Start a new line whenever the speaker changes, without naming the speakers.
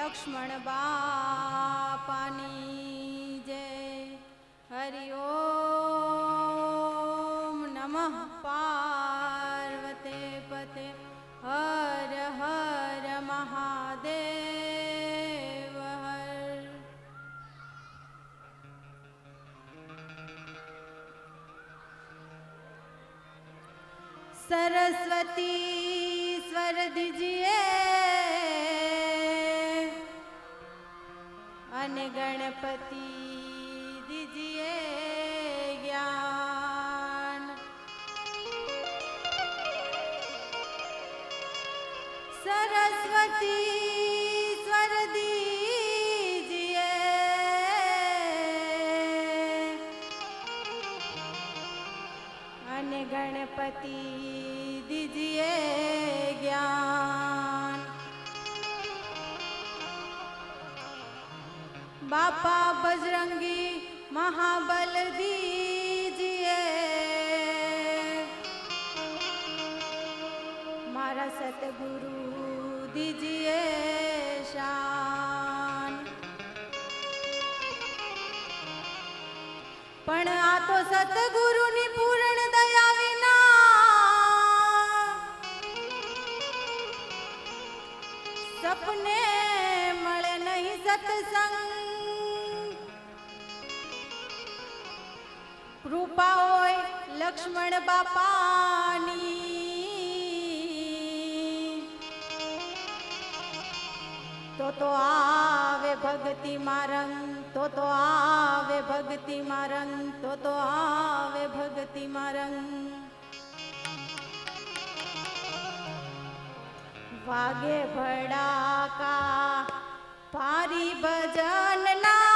लक्ष्मण बापानी जय। हरि ओम नमः पार्वते पते। हर हर महादेव हर। सरस्वती स्वर दीजिए भगवान गणपति दीजिए ज्ञान सरस्वती स्वर दीजिए अन गणपति बापा बजरंगी महाबल दीजिए। मारा सतगुरु दीजिए शान। पण आ तो सतगुरु લક્ષ્મણ બાપાની. તો તો આવે ભક્તિ મારંગ, તો તો આવે ભક્તિ મારંગ, તો તો આવે ભક્તિ મારંગ. વાગે ભડાકા, ભારી ભજનના વાગે